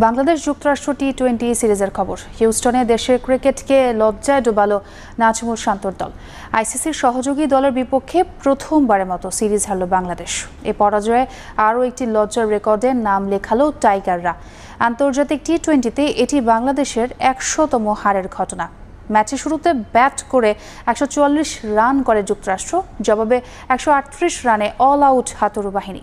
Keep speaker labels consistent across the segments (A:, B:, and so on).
A: বাংলাদেশ যুক্তরাষ্ট্র T twenty সিরিজের খবর। হিউস্টনে দেশের ক্রিকেটকে লজ্জায় ডোবালো নাজমুল শান্তর দল। আইসিসির সহযোগী দলের বিপক্ষে প্রথমবারের মতো সিরিজ হারল বাংলাদেশ। এ পরাজয়ে আরও একটি লজ্জার রেকর্ডে নাম লেখালো টাইগাররা। আন্তর্জাতিক টি টোয়েন্টিতে এটি বাংলাদেশের একশোতম হারের ঘটনা। ম্যাচে শুরুতে ব্যাট করে একশো চুয়াল্লিশ রান করে যুক্তরাষ্ট্র, জবাবে একশো আটত্রিশ রানে অল আউট হাতুরু বাহিনী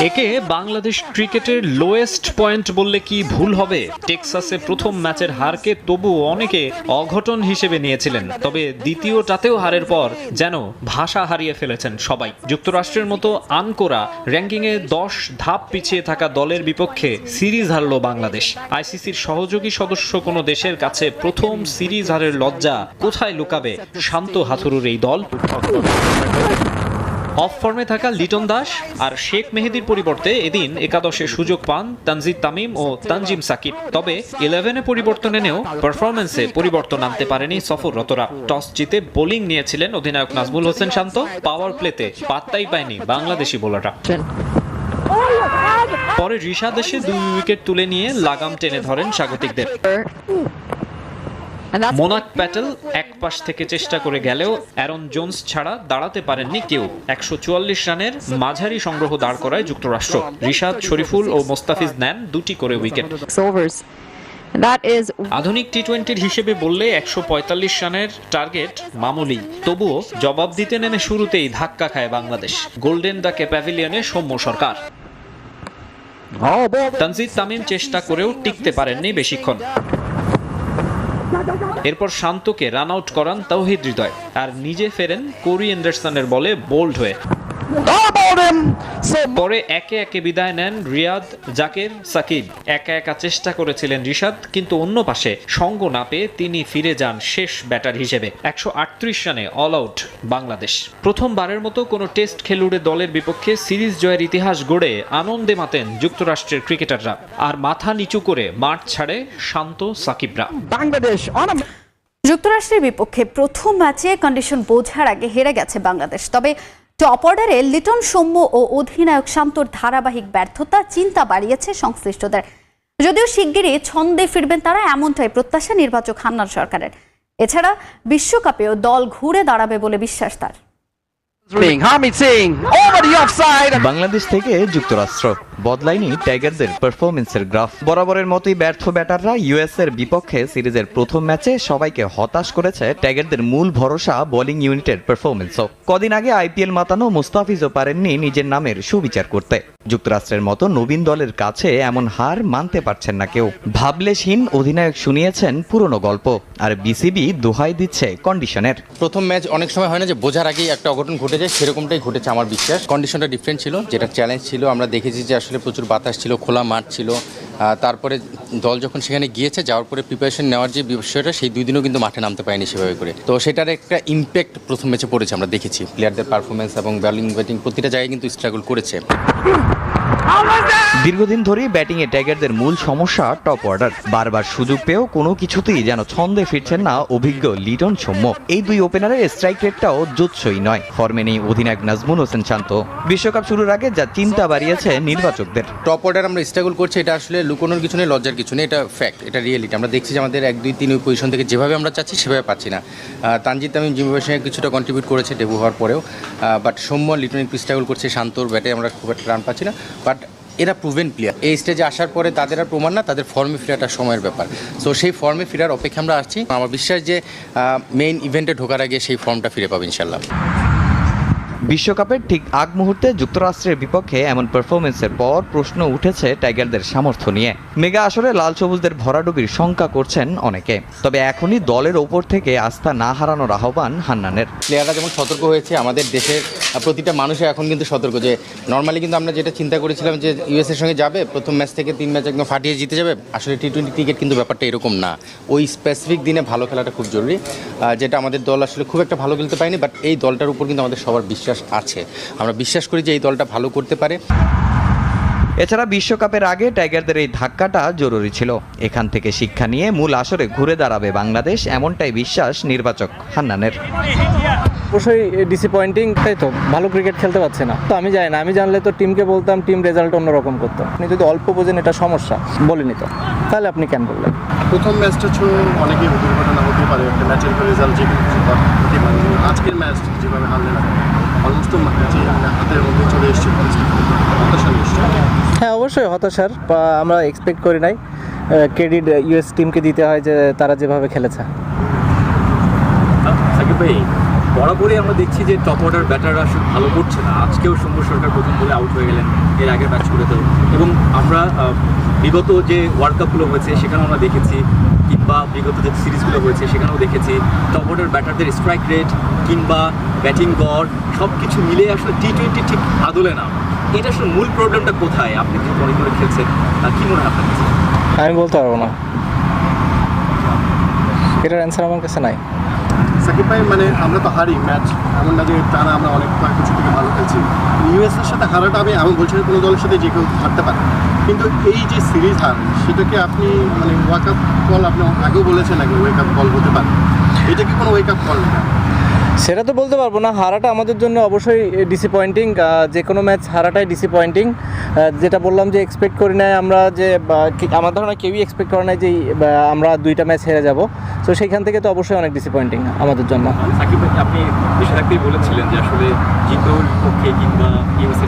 B: একে বাংলাদেশ ক্রিকেটের লোয়েস্ট পয়েন্ট বললে কি ভুল হবে? টেক্সাসে প্রথম ম্যাচের হারকে তবু অনেকে অঘটন হিসেবে নিয়েছিলেন। তবে দ্বিতীয়টাতেও হারের পর যেন ভাষা হারিয়ে ফেলেছেন সবাই। যুক্তরাষ্ট্রের মতো আনকোরা র্যাঙ্কিংয়ে দশ ধাপ পিছিয়ে থাকা দলের বিপক্ষে সিরিজ হারল বাংলাদেশ। আইসিসির সহযোগী সদস্য কোনো দেশের কাছে প্রথম সিরিজ হারের লজ্জা কোথায় লুকাবে শান্ত হাথুরুর এই দল? অফ ফর্মে থাকা লিটন দাস আর শেখ মেহেদির পরিবর্তে এদিন একাদশে সুযোগ পান তানজিদ তামিম ও তানজিম সাকিব। তবে ইলেভেনে পরিবর্তন এনেও পারফরমেন্সে পরিবর্তন আনতে পারেনি সফররতরা। টস জিতে বোলিং নিয়েছিলেন অধিনায়ক নাজমুল হোসেন শান্ত। পাওয়ার প্লেতে পাত্তাই পায়নি বাংলাদেশি বোলাররা। পরে এসে দুই উইকেট তুলে নিয়ে লাগাম টেনে ধরেন স্বাগতিকদের। মোনাক প্যাটেল এক পাশ থেকে চেষ্টা করে গেলেও অ্যারন জোন্স ছাড়া দাঁড়াতে পারেননি কেউ। একশো চুয়াল্লিশ রানের মাঝারি সংগ্রহ দাঁড় করায় যুক্তরাষ্ট্র। রিশাদ শরীফুল ও মোস্তাফিজ নেন দুটি করে উইকেট। আধুনিক টি টোয়েন্টির হিসেবে বললে একশো পঁয়তাল্লিশ রানের টার্গেট মামুলি। তবুও জবাব দিতে নেমে শুরুতেই ধাক্কা খায় বাংলাদেশ। গোল্ডেন ডাকে প্যাভিলিয়নে সৌম্য সরকার।
C: All
B: তানজিদ তামিম চেষ্টা করেও টিকতে পারেননি বেশিক্ষণ। এরপর শান্তকে রান আউট করান তৌহিদ হৃদয়। আর নিজে ফেরেন কোরি এন্ডারসনের বলে বোল্ড হয়ে। পরে একে একে বিদায় নেন রিয়াদ জাকের সাকিব। একা একা চেষ্টা করেছিলেন রিশাদ কিন্তু অন্য পাশে সঙ্গ না পেয়ে তিনি ফিরে যান শেষ ব্যাটার হিসেবে। একশো আটত্রিশ রানে অল আউট বাংলাদেশ। প্রথমবারের মতো কোনো টেস্ট খেলুড়ে দলের বিপক্ষে সিরিজ জয়ের ইতিহাস গড়ে আনন্দে মাতেন যুক্তরাষ্ট্রের ক্রিকেটাররা। আর মাথা নিচু করে মাঠ ছাড়ে শান্ত সাকিবরা।
C: বাংলাদেশ
A: যুক্তরাষ্ট্রের বিপক্ষে প্রথম ম্যাচে কন্ডিশন বোঝার আগে হেরে গেছে বাংলাদেশ। তবে টপ অর্ডারে লিটন সৌম্য ও অধিনায়ক শান্তর ধারাবাহিক ব্যর্থতা চিন্তা বাড়িয়েছে সংশ্লিষ্টদের। যদিও শিগগিরই ছন্দে ফিরবেন তারা এমনটাই প্রত্যাশা নির্বাচক হান্নার সরকারের। এছাড়া বিশ্বকাপেও দল ঘুরে দাঁড়াবে বলে বিশ্বাস তার.
D: বাংলাদেশ থেকে যুক্তরাষ্ট্র। বদলায়নি টাইগারদের পারফরমেন্সের গ্রাফ। বরাবরের মতোই ব্যর্থ ব্যাটাররা ইউএস এর বিপক্ষে সিরিজের প্রথম ম্যাচে সবাইকে হতাশ করেছে টাইগারদের মূল ভরসা বোলিং ইউনিটের পারফরমেন্সও। কদিন আগে আইপিএল মাতানো মুস্তাফিজও পারেননি নিজের নামের সুবিচার করতে। যুক্তরাষ্ট্রের মতো নবীন দলের কাছে এমন হার মানতে পারছেন না কেউ। ভাবলেশহীন অধিনায়ক শুনিয়েছেন পুরনো গল্প, আর বিসিবি দোহাই দিচ্ছে কন্ডিশনের।
E: প্রথম ম্যাচ অনেক সময় হয় না যে বোঝার আগেই একটা অঘটন ঘটে যায় সেরকমটাই ঘটেছে আমার বিশ্বাস। কন্ডিশনটা ডিফারেন্ট ছিল, যেটা চ্যালেঞ্জ ছিল, আমরা দেখেছি যে আসলে প্রচুর বাতাস ছিল, খোলা মাঠ ছিল। তারপরে দল যখন সেখানে গিয়েছে, যাওয়ার পরে প্রিপারেশন নেওয়ার যে বিষয়টা, সেই দুই দিনও কিন্তু মাঠে নামতে পারেনি সেভাবে করে। তো সেটার একটা ইম্প্যাক্ট প্রথম ম্যাচে পড়েছে, আমরা দেখেছি। প্লেয়ারদের পারফরমেন্স এবং ব্যালিং ব্যাটিং প্রতিটা জায়গায় কিন্তু স্ট্রাগল করেছে।
D: দীর্ঘদিন ধরেই ব্যাটিংয়ে ট্যাগারদের মূল সমস্যা টপ অর্ডার। বারবার সুযোগ পেয়েও কোনো কিছুতেই যেন ছন্দে ফিরছেন না অভিজ্ঞ লিটন সৌম্য। এই দুই ওপেনারের স্ট্রাইক রেটটাও জোৎসই নয়। ফর্মে নেই অধিনায়ক নাজমুল হোসেন শান্ত। বিশ্বকাপ শুরুর আগে যা চিন্তা বাড়িয়েছে নির্বাচকদের।
E: টপ অর্ডার আমরা স্ট্রাগল করছি এটা আসলে লুকোনোর কিছু নেই লজ্জার কিছু নেই এটা ফ্যাক্ট এটা রিয়েলিটি আমরা দেখছি যে আমাদের এক দুই তিন পজিশন থেকে যেভাবে আমরা চাচ্ছি সেভাবে পাচ্ছি না। আহ, তানজিদ তামিম জিম্বাবের সঙ্গে কিছুটা কন্ট্রিবিউট করেছে ডেবু হওয়ার পরেও। বাট সৌম্য লিটন একটু স্ট্রাগল করছে শান্তর ব্যাটে আমরা খুব একটা রান পাচ্ছি না। বাট এরা প্রুভেন প্লেয়ার এই স্টেজে আসার পরে তাদের আর প্রমাণ না, তাদের ফর্মে ফেরাটা সময়ের ব্যাপার। সো সেই ফর্মে ফেরার অপেক্ষা আমরা আসছি। আমার বিশ্বাস যে মেইন ইভেন্টে ঢোকার আগে সেই ফর্মটা ফিরে পাবে ইনশাল্লাহ
D: বিশ্বকাপের ঠিক আগ মুহূর্তে যুক্তরাষ্ট্রের বিপক্ষে এমন পারফরমেন্সের পর প্রশ্ন উঠেছে টাইগারদের সামর্থ্য নিয়ে। মেগা আসরে লাল সবুজদের ভরাডুবির শঙ্কা করছেন অনেকে। তবে এখনই দলের ওপর থেকে আস্থা না হারানোর আহ্বান হান্নানের।
E: প্লেয়াররা যেমন সতর্ক হয়েছে, আমাদের দেশের প্রতিটা মানুষের এখন কিন্তু সতর্ক যে নর্মালি কিন্তু আমরা যেটা চিন্তা করেছিলাম যে ইউএসের সঙ্গে যাবে, প্রথম ম্যাচ থেকে তিন ম্যাচ একদম ফাটিয়ে জিতে যাবে, আসলে টি টোয়েন্টি ক্রিকেট কিন্তু ব্যাপারটা এরকম না। ওই স্পেসিফিক দিনে ভালো খেলাটা খুব জরুরি যেটা আমাদের দল আসলে খুব একটা ভালো খেলতে পারেনি বাট এই দলটার উপর কিন্তু আমাদের সবার বিশ্বাস আছে। আমরা বিশ্বাস করি যে এই দলটা ভালো করতে পারে।
D: এছাড়া বিশ্বকাপের আগে টাইগারদের এই ধাক্কাটা জরুরি ছিল। এখান থেকে শিক্ষা নিয়ে মূল আসরে ঘুরে দাঁড়াবে বাংলাদেশ এমনটাই বিশ্বাস নির্বাচক হান্নানের।
F: অবশ্যই ডিসঅ্যাপয়েন্টিং তাই তো ভালো ক্রিকেট খেলতে পারছে না। তো আমি জানি না আমি জানলে তো টিমকে বলতাম টিম রেজাল্ট অন্যরকম করতো। আপনি যদি অল্প বোঝেন এটা সমস্যা বলিনি তো। তাহলে আপনি কেন বললেন?
G: প্রথম ম্যাচটা ছিল অনেকেই দুর্ঘটনা হতে পারে একটা ম্যাচের রেজাল্ট যে কোনো কিছু হতে পারে। আজকের ম্যাচ যেভাবে হারলেন অলমোস্ট হাতের মধ্যে চলে এসছে হতাশা
F: হ্যাঁ অবশ্যই হতাশার আমরা এক্সপেক্ট করি নাই। ক্রেডিট ইউএস টিমকে দিতে হয় যে তারা যেভাবে খেলেছে।
H: সাকিব ভাই বরাবরই আমরা দেখছি যে টপ অর্ডার ব্যাটাররা আসলে ভালো করছে না। আজকেও শম্ভু সরকার প্রথম বলে আউট হয়ে গেলেন এর আগের ম্যাচগুলোতেও এবং আমরা বিগত যে ওয়ার্ল্ড কাপগুলো হয়েছে সেখানেও আমরা দেখেছি কিংবা বিগত যে সিরিজগুলো হয়েছে সেখানেও দেখেছি টপ অর্ডার ব্যাটারদের স্ট্রাইক রেট কিংবা ব্যাটিং গড় সব কিছু মিলে আসলে টি টোয়েন্টি ঠিক আদলে না। এটা আসলে মূল প্রবলেমটা কোথায়? আপনি কি মনে করে খেলছেন? কি মনে হয় আপনার কাছে?
F: আমি বলতে পারব না। এটার অ্যান্সার আমার কাছে নাই।
G: সাকিব ভাই মানে আমরা তো হারি ম্যাচ। এমন না যে টানা আমরা অনেক কয়েক বছর থেকে ভালো খেলছি। ইউএস এর সাথে হারাটা আমি আমি বলছি কোনো দলের সাথে যে কেউ হারতে পারে। কিন্তু এই যে সিরিজ হার সেটাকে আপনি মানে ওয়াক আপ কল আপনি আগেও বলেছেন আগে ওয়েক আপ কল হতে পারে। এটা কি কোনো ওয়েক আপ কল না
F: সেটা তো বলতে পারব না। হারাটা আমাদের জন্য অবশ্যই ডিসঅ্যাপয়েন্টিং যে কোনো ম্যাচ হারাটাই ডিসঅ্যাপয়েন্টিং যেটা বললাম যে এক্সপেক্ট করি নাই আমরা যে আমার ধারণা কেউই এক্সপেক্ট করে নাই যে আমরা দুইটা ম্যাচ হেরে যাব। তো সেইখান থেকে তো অবশ্যই অনেক ডিসঅ্যাপয়েন্টিং আমাদের জন্য।
H: আপনি বেশির বলেছিলেন যে আসলে জিম্বাবুয়ের বিপক্ষে কিংবা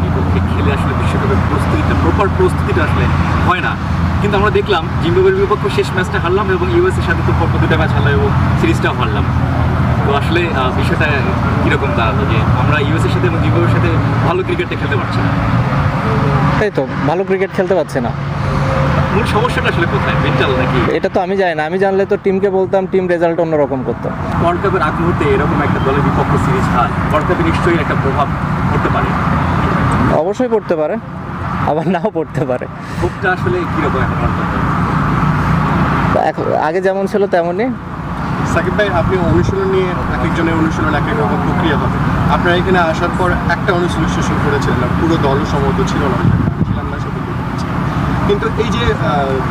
H: বিপক্ষে খেলে আসলে বিশ্বকাপের প্রস্তুতিটা প্রপার প্রস্তুতিটা আসলে হয় না। কিন্তু আমরা দেখলাম জিম্বাবুয়ের বিপক্ষে শেষ ম্যাচটা হারলাম এবং ইউএসএর সাথে তো পর দুটা ম্যাচ হারলাম এবং সিরিজটাও হারলাম। তো আসলে বিষয়টা কীরকম দাঁড়াল যে আমরা ইউএসএর সাথে এবং জিম্বাবুয়ের সাথে ভালো ক্রিকেটটা খেলতে পারছি না।
F: তাই তো ভালো ক্রিকেট খেলতে পারছে না।
H: মূল সমস্যাটা আসলে কোথায়? মেন্টাল নাকি?
F: এটা তো আমি জানি না। আমি জানলে তো টিমকে বলতাম টিম রেজাল্ট অন্যরকম করতো।
H: ওয়ার্ল্ড কাপের আগ মুহূর্তে এরকম একটা দলের বিপক্ষে সিরিজ হার ওয়ার্ল্ড কাপে নিশ্চয়ই একটা প্রভাব পড়তে পারে।
F: অবশ্যই পড়তে পারে। আবার নাও পড়তে পারে।
H: খুবটা আসলে কীরকম এখন-
F: আগে যেমন ছিল তেমনই।
G: সাকিব ভাই আপনি অনুশীলন নিয়ে এক একজনের অনুশীলন এক এক রকম প্রক্রিয়া হবে আপনারা এখানে আসার পর একটা অনুশীলন শেষ করেছিলেন পুরো দল সম্ভবত ছিল না। কিন্তু এই যে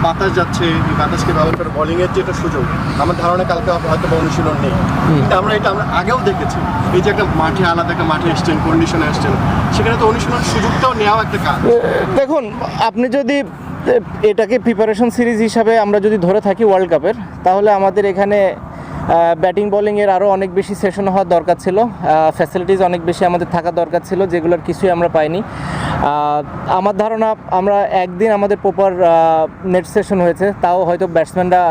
G: বাতাস যাচ্ছে এই বাতাসকে ব্যবহার করে বলিংয়ের যে একটা সুযোগ আমার ধারণা কালকে হয়তো বা অনুশীলন নেই। কিন্তু আমরা এটা আমরা আগেও দেখেছি। এই যে একটা মাঠে আলাদা একটা মাঠে এসছেন কন্ডিশনে এসছেন সেখানে তো অনুশীলন সুযোগটাও নেওয়া একটা কাজ।
F: দেখুন আপনি যদি এটাকে প্রিপারেশন সিরিজ হিসাবে আমরা যদি ধরে থাকি ওয়ার্ল্ড কাপের তাহলে আমাদের এখানে ব্যাটিং বোলিংয়ের আরও অনেক বেশি সেশন হওয়ার দরকার ছিল। ফ্যাসিলিটিস অনেক বেশি আমাদের থাকা দরকার ছিল, যেগুলোর কিছুই আমরা পাইনি। আমার ধারণা, আমরা একদিন আমাদের প্রপার নেট সেশন হয়েছে। তাও হয়তো ব্যাটসম্যানরা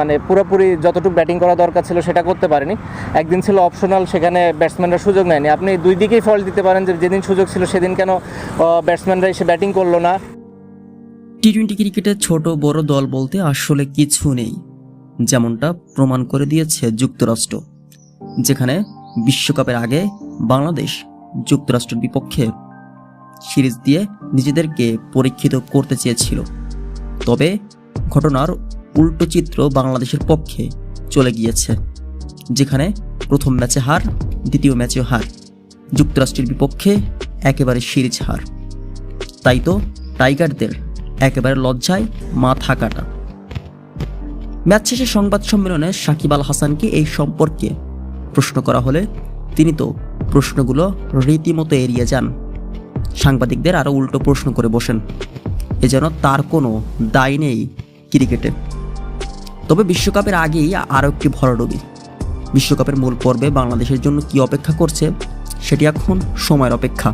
F: মানে পুরোপুরি যতটুকু ব্যাটিং করা দরকার ছিল সেটা করতে পারেনি। একদিন ছিল অপশনাল সেখানে ব্যাটসম্যানরা সুযোগ নেয়নি। আপনি দুই দিকেই ফল দিতে পারেন যে যেদিন সুযোগ ছিল সেদিন কেন ব্যাটসম্যানরা এসে ব্যাটিং করল না।
I: টি টোয়েন্টি ক্রিকেটে ছোট বড় দল বলতে আসলে কিছু নেই। যেমনটা প্রমাণ করে দিয়েছে যুক্তরাষ্ট্র, যেখানে বিশ্বকাপের আগে বাংলাদেশ যুক্তরাষ্ট্রের বিপক্ষে সিরিজ দিয়ে নিজেদেরকে পরীক্ষিত করতে চেয়েছিল। তবে ঘটনার উল্টো চিত্র বাংলাদেশের পক্ষে চলে গিয়েছে, যেখানে প্রথম ম্যাচে হার, দ্বিতীয় ম্যাচেও হার, যুক্তরাষ্ট্রের বিপক্ষে একেবারে সিরিজ হার। তাই তো টাইগারদের একেবারে লজ্জায় মাথা কাটা। ম্যাচ শেষে সংবাদ সম্মেলনে সাকিব আল হাসানকে এই সম্পর্কে প্রশ্ন করা হলে তিনি তো প্রশ্নগুলো রীতিমতো এড়িয়ে যান। সাংবাদিকদের আরও উল্টো প্রশ্ন করে বসেন, এ যেন তার কোনো দায় নেই ক্রিকেটে। তবে বিশ্বকাপের আগেই আরও একটি ভরাডুবি বিশ্বকাপের মূল পর্বে বাংলাদেশের জন্য কি অপেক্ষা করছে, সেটি এখন সময়ের অপেক্ষা।